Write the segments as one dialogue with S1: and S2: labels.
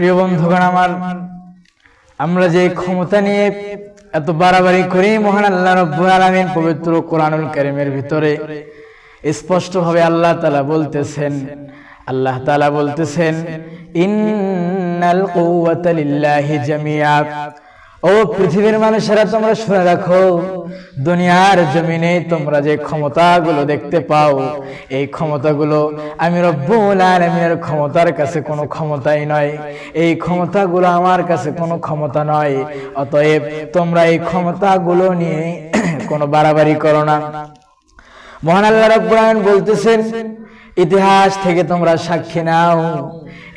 S1: প্রিয় বন্ধুগণ আমার, আমরা যে ক্ষমতা নিয়ে এত বাড়াবাড়ি করি, মহান আল্লাহ রব্বুল আলামিন পবিত্র কোরআনুল কারীমের ভিতরে স্পষ্টভাবে আল্লাহ তালা বলতেছেন, আল্লাহ তালা বলতেছেন, ইন্নাল কুওয়াতা লিল্লাহি জামিআ। ও পৃথিবীর মানুষেরা, তোমরা শুনে রাখো, দুনিয়ার জমিনে তোমরা যে ক্ষমতাগুলো দেখতে পাও, এই ক্ষমতাগুলো আমি রব্বুল আলামিনের ক্ষমতার কাছে কোনো ক্ষমতাই নয়। এই ক্ষমতাগুলো আমার কাছে কোনো ক্ষমতা নয়। অতএব তোমরা এই ক্ষমতাগুলো নিয়ে কোনো বাড়াবাড়ি করো না। মহান আল্লাহ রাব্বুল আলামিন বলতেছেন ইতিহাস থেকে তোমরা সাক্ষী নাও।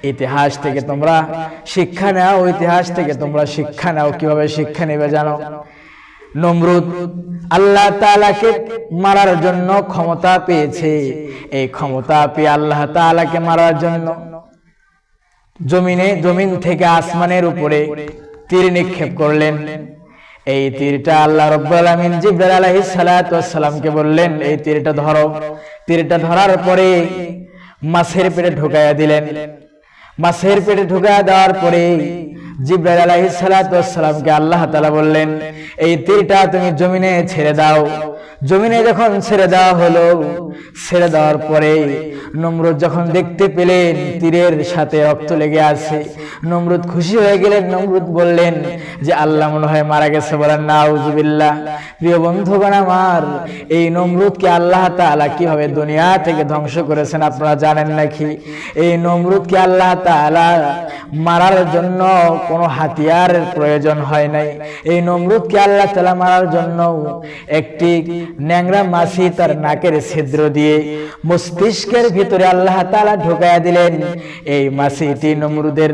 S1: ইতিহাস থেকে তোমরা শিক্ষা নাও। ইতিহাস থেকে তোমরা শিক্ষা নাও। কীভাবে শিক্ষা নেবে জানো? নমরুদ আল্লাহ তাআলাকে মারার জন্য ক্ষমতা পেয়েছে। এই ক্ষমতা পেয়ে আল্লাহ তাআলাকে মারার জন্য জমিনে, জমিন থেকে আসমানের উপরে তীর নিক্ষেপ করলেন। এই তীরটা আল্লাহ রব্বুল আলামিন জিবরাইল সালামকে বললেন, এই তীরটা ধরো। তীরটা ধরার পরে মাছের পেটে ঢুকাইয়া দিলেন। মাছের পেটে ঢুকাইয়া দেওয়ার পরে সালামকে আল্লাহ বললেন, এই তীরটা তুমি জমিনে ছেড়ে দাও। জমিনে যখন ছেড়ে দেওয়া হলো, ছেড়ে দেওয়ার পরে নমরুদ যখন দেখতে পেলেন, তীরের সাথে রক্ত লেগে আছে নমরুদ খুশি হয়ে গেলেন নমরুদ বললেন যে আল্লাহ মনে হয় মারা গেছে বলেন, নাউজুবিল্লাহ। প্রিয় বন্ধুগণ আমার, এই নমরুদকে আল্লাহ তাআলা কীভাবে দুনিয়া থেকে ধ্বংস করেছেন আপনারা জানেন নাকি? এই নমরুদকে আল্লাহ তাআলা মারার জন্য কোনো হাতিয়ারের প্রয়োজন হয় নাই। এই নমরুদকে আল্লাহ তালা মারার জন্য একটি ন্যাংরা মাছি তার নাকের ছিদ্র দিয়ে মস্তিষ্কের ভিতরে আল্লাহ তালা ঢুকাইয়া দিলেন। এই মাছিটি নমরুদের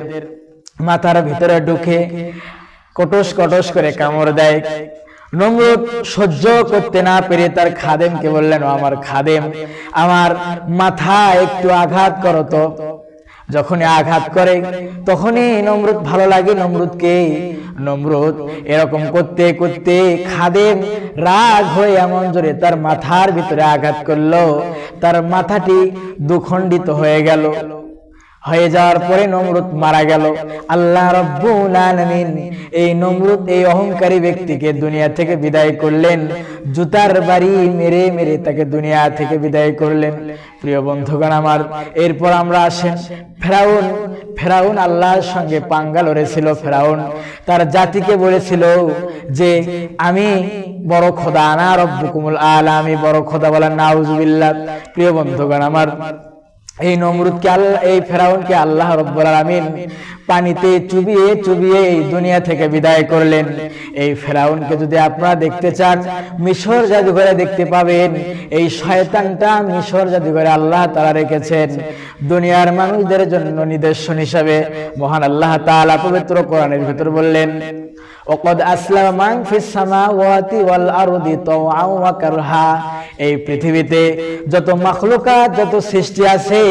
S1: মাথার ভিতরে ঢুকে কটস কটস করে কামড় দেয়। নমরুদ সহ্য করতে না পেরে তার খাদেমকে বললেন আমার খাদেম, আমার মাথা একটু আঘাত করো তো। যখনই আঘাত করে, তখনই নমরুদ ভালো লাগে, নমরুদকে, নমরুদ, এরকম করতে করতে খাদেম রাগ হয়ে এমন জোরে তার মাথার ভিতরে আঘাত করল। তার মাথাটি দুখণ্ডিত হয়ে গেল। হয়ে যাওয়ার পরে নমরুদ মারা গেল। আল্লাহ রব্বুল আলামিন এই নমরুদ, এই অহংকারী ব্যক্তিকে দুনিয়া থেকে বিদায় করলেন। জুতার বাড়ি মেরে মেরে তাকে দুনিয়া থেকে বিদায় করলেন। প্রিয় বন্ধুগণ আমার, এরপর আমরা আসেন। ফেরাউন ফেরাউন আল্লাহর সঙ্গে পাঙ্গা লড়েছিল ফেরাউন। তার জাতিকে বলেছিল যে, আমি বড় খোদা, আনা রব্বুকুমুল আলা, আমি বড় খোদা বলেন, নাউজুবিল্লাহ। প্রিয় বন্ধুগণ আমার এই নমরুদকে আল্লাহ, এই ফেরাউনকে আল্লাহ রব্বুল আলামিন পানিতে চুবিয়ে চুবিয়ে এই দুনিয়া থেকে বিদায় করলেন। এই ফেরাউনকে যদি আপনারা দেখতে চান, মিশর জাদুঘরে দেখতে পাবেন, এই শয়তানটা মিশর জাদুঘরে আল্লাহ তাআলা রেখেছেন। দুনিয়ার মানুষদের জন্য নিদর্শন হিসাবে মহান আল্লাহ তাআলা পবিত্র কোরআনের ভিতর বললেন ওকদ আসলাম মাং ফিস সামাওয়াতি ওয়াল আরদি তাওআ এই পৃথিবীতে যত মাখলুকাত, যত সৃষ্টি আছে,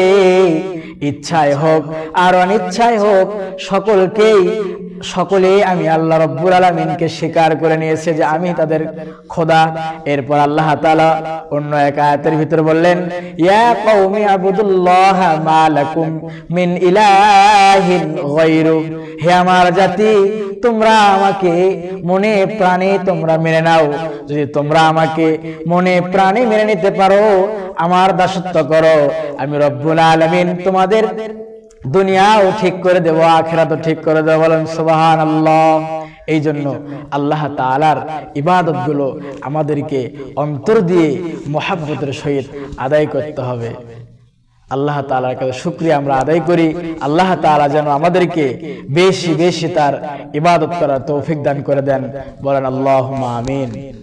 S1: ইচ্ছায় হোক আর অনিচ্ছায় হোক, সকলকেই সকলে আমি আল্লাহ রব্বুল আলমিনকে স্বীকার করে নিয়েছে যে আমি তাদের খোদা। এরপর আল্লাহ তাআলা অন্য এক আয়াতের ভিতরে বললেন মিন হে আমার জাতি, তোমরা আমাকে মনে প্রাণে তোমরা মেনে নাও। যদি তোমরা আমাকে মনে প্রাণে মেনে নিতে পারো, আমার দাসত্ব করো। আমি রব্বুল আলামিন তোমাদের দুনিয়াও ঠিক করে দেবো, আখেরাতও ঠিক করে দেবো, বলেন সুবাহান এই জন্য আল্লাহ তালার ইবাদতগুলো আমাদেরকে অন্তর দিয়ে মোহাব্বতের সহিত আদায় করতে হবে। আল্লাহ তালার কাছে শুক্রিয়া আমরা আদায় করি। আল্লাহ তালা যেন আমাদেরকে বেশি বেশি তার ইবাদত করার তৌফিক দান করে দেন। বলেন আল্লাহ আমিন।